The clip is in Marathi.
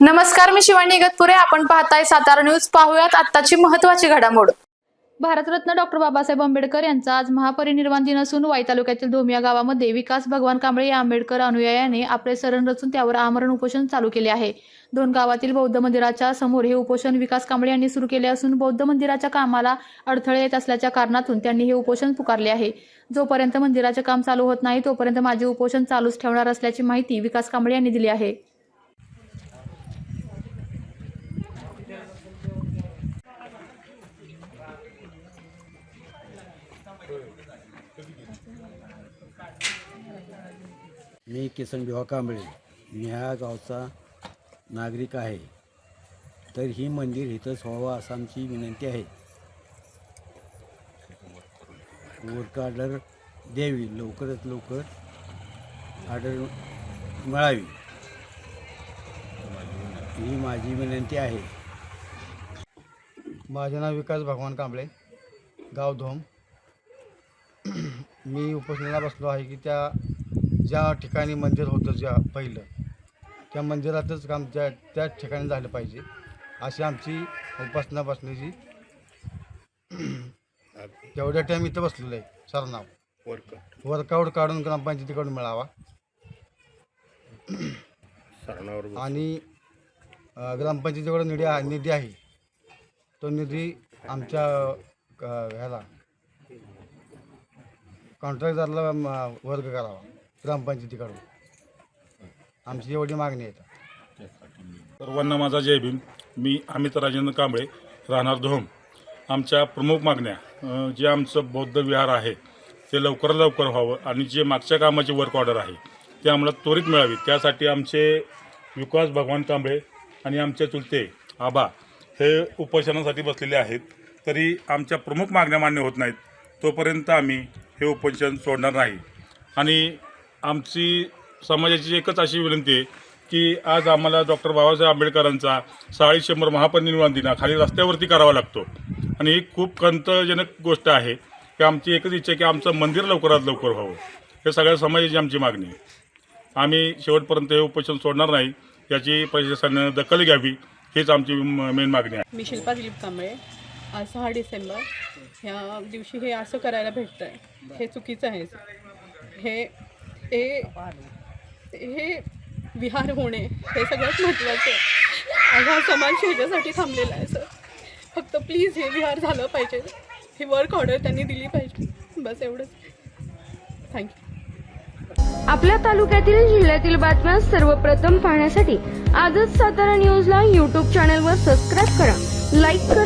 नमस्कार मी शिवानी इगतपुरे आपण पाहताय सातारा न्यूज. पाहूयात आत्ताची महत्वाची घडामोड. भारतरत्न डॉक्टर बाबासाहेब आंबेडकर यांचा आज महापरिनिर्वाण दिन असून वाई तालुक्यातील धोमिया गावामध्ये विकास भगवान कांबळे या आंबेडकर अनुयायाने आपले सरण रचून त्यावर आमरण उपोषण चालू केले आहे. दोन गावातील बौद्ध मंदिराच्या समोर हे उपोषण विकास कांबळे यांनी सुरू केले असून बौद्ध मंदिराच्या कामाला अडथळे येत असल्याच्या कारणातून त्यांनी हे उपोषण पुकारले आहे. जोपर्यंत मंदिराचे काम चालू होत नाही तोपर्यंत माझे उपोषण चालूच ठेवणार असल्याची माहिती विकास कांबळे यांनी दिली आहे. मी किसन भिवा कांबळे मी ह्या गावचा नागरिक आहे. तर ही मंदिर इथंच व्हावं असं आमची विनंती आहे. वर्क ऑर्डर द्यावी लवकरात लवकर ऑर्डर मिळावी. ही माझी विनंती आहे. माझे नाव विकास भगवान कांबळे. गाव धोम. मी उपोषणाला बसलो आहे की त्या ज्या ठिकाणी मंदिर होतं ज्या पहिलं त्या मंदिरातच काम त्या त्याच ठिकाणी झालं पाहिजे अशी आमची उपासना बसण्याची. तेवढ्या टाईम इथं बसलेलं आहे सरनाव. वर्क वर्कआउट काढून ग्रामपंचायतीकडून मिळावा. आणि अ, ग्रामपंचायतीकडे निधी आहे निधी आहे. तो निधी आमच्या ह्याला कॉन्ट्रॅक्टदारला वर्ग करावा ग्रामपंचायतीकडून आमची एवढी मागणी आहे सर्वांना माझा जय भीम. मी अमित राजेंद्र कांबळे राहणार धोम. आमच्या प्रमुख मागण्या अ, जे आमचं बौद्ध विहार आहे ते लवकरात लवकर व्हावं आणि जे मागच्या कामाची वर्क ऑर्डर आहे ते आम्हाला त्वरित मिळावी. त्यासाठी आमचे विकास भगवान कांबळे आणि आमचे चुलते आबा हे उपोषणासाठी बसलेले आहेत. तरी आमच्या प्रमुख मागण्या मान्य होत नाहीत. तोपर्यंत आम्ही हे उपोषण सोडणार नाही. आणि आमची समाजाची एकच अशी विनंती आहे की आज आम्हाला डॉक्टर बाबासाहेब आंबेडकरांचा साळी शंभर महापरिनिर्वाण दिना खाली रस्त्यावरती करावा लागतो. आणि ही खूप खंतजनक गोष्ट आहे की आमची एकच इच्छा आहे की आमचं मंदिर लवकरात लवकर व्हावं. हे सगळ्या समाजाची आमची मागणी आहे. आम्ही शेवटपर्यंत हे उपोषण सोडणार नाही याची प्रशासनानं दखल घ्यावी हीच आमची मेन मागणी आहे. मी शिल्पा दिलीप कांबळे. सहा डिसेंबर ह्या दिवशी हे असं करायला भेटतं आहे हे चुकीचं आहे. हे हे हे विहार होणे हे सगळ्यात महत्त्वाचं आहे. हा समाज ह्याच्यासाठी थांबलेला आहे सर. फक्त प्लीज हे विहार झालं पाहिजे. ही वर्क ऑर्डर त्यांनी दिली पाहिजे. बस एवढंच. थँक्यू आपल्या तालुक्यातील जिल्ह्यातील बातम्या सर्वप्रथम पाहण्यासाठी आजच सातारा न्यूजला यूट्यूब चॅनलवर सबस्क्राईब करा. लाईक करा.